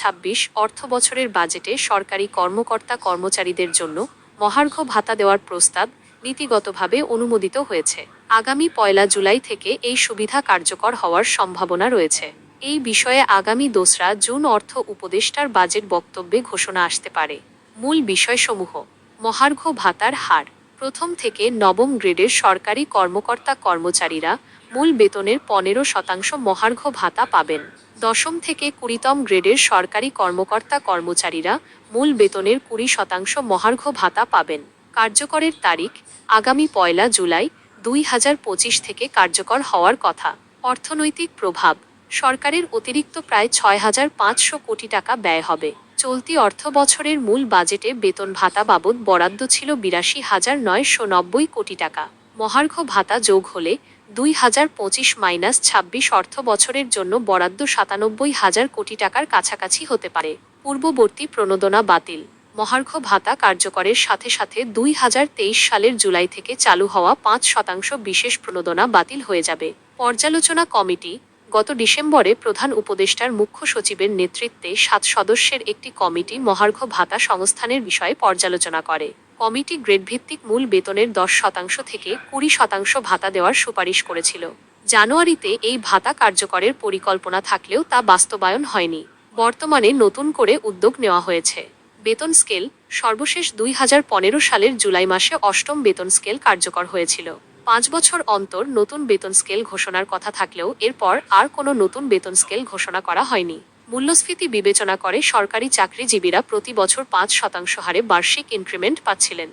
ছাব্বিশ অর্থ বছরের বাজেটে সরকারি কর্মকর্তা কর্মচারীদের জন্য মহার্ঘ ভাতা দেওয়ার প্রস্তাব নীতিগতভাবে অনুমোদিত হয়েছে। আগামী পয়লা জুলাই থেকে এই সুবিধা কার্যকর হওয়ার সম্ভাবনা রয়েছে। এই বিষয়ে আগামী দোসরা জুন অর্থ উপদেষ্টার বাজেট বক্তব্যে ঘোষণা আসতে পারে। মূল বিষয়সমূহ, মহার্ঘ ভাতার হার। প্রথম থেকে নবম গ্রেডের সরকারি কর্মকর্তা কর্মচারীরা মূল বেতনের পনেরো শতাংশ মহার্ঘ ভাতা পাবেন। দশম থেকে কুড়িতম গ্রেডের সরকারি কর্মকর্তা কর্মচারীরা মূল বেতনের কুড়ি শতাংশ মহার্ঘ ভাতা পাবেন। কার্যকরের তারিখ আগামী পয়লা জুলাই দুই হাজার পঁচিশ থেকে কার্যকর হওয়ার কথা। অর্থনৈতিক প্রভাব, সরকারের অতিরিক্ত প্রায় ছয় হাজার পাঁচশো কোটি টাকা ব্যয় হবে। চলতি অর্থ বছরের মূল বাজেটে বেতন ভাতা বাবদ বরাদ্দ ছিল বিরাশি হাজার নয়শো নব্বই কোটি টাকা। মহার্ঘ ভাতা যোগ হলে দুই হাজার পঁচিশ মাইনাস ছাব্বিশ অর্থ বছরের জন্য বরাদ্দ সাতানব্বই হাজার কোটি টাকার কাছাকাছি হতে পারে। পূর্ববর্তী প্রণোদনা বাতিল। মহার্ঘ ভাতা কার্যকরের সাথে সাথে দুই হাজার তেইশ সালের জুলাই থেকে চালু হওয়া পাঁচ শতাংশ বিশেষ প্রণোদনা বাতিল হয়ে যাবে। পর্যালোচনা কমিটি গত ডিসেম্বরে প্রধান উপদেষ্টার মুখ্য সচিবের নেতৃত্বে সাত সদস্যের একটি কমিটি মহার্ঘ ভাতা সংস্থানের বিষয়ে পর্যালোচনা করে। কমিটি গ্রেডভিত্তিক মূল বেতনের দশ শতাংশ থেকে কুড়ি শতাংশ ভাতা দেওয়ার সুপারিশ করেছিল। জানুয়ারিতে এই ভাতা কার্যকরের পরিকল্পনা থাকলেও তা বাস্তবায়ন হয়নি। বর্তমানে নতুন করে উদ্যোগ নেওয়া হয়েছে। বেতন স্কেল সর্বশেষ দুই হাজার পনেরো সালের জুলাই মাসে অষ্টম বেতন স্কেল কার্যকর হয়েছিল। পাঁচ বছর অন্তর নতুন বেতন স্কেল ঘোষণার কথা থাকলেও এরপর আর কোনো নতুন বেতন স্কেল ঘোষণা করা হয়নি। মূল্যস্ফীতি বিবেচনা করে সরকারি চাকরিজীবীরা প্রতি বছর পাঁচ শতাংশ হারে বার্ষিক ইনক্রিমেন্ট পাচ্ছিলেন।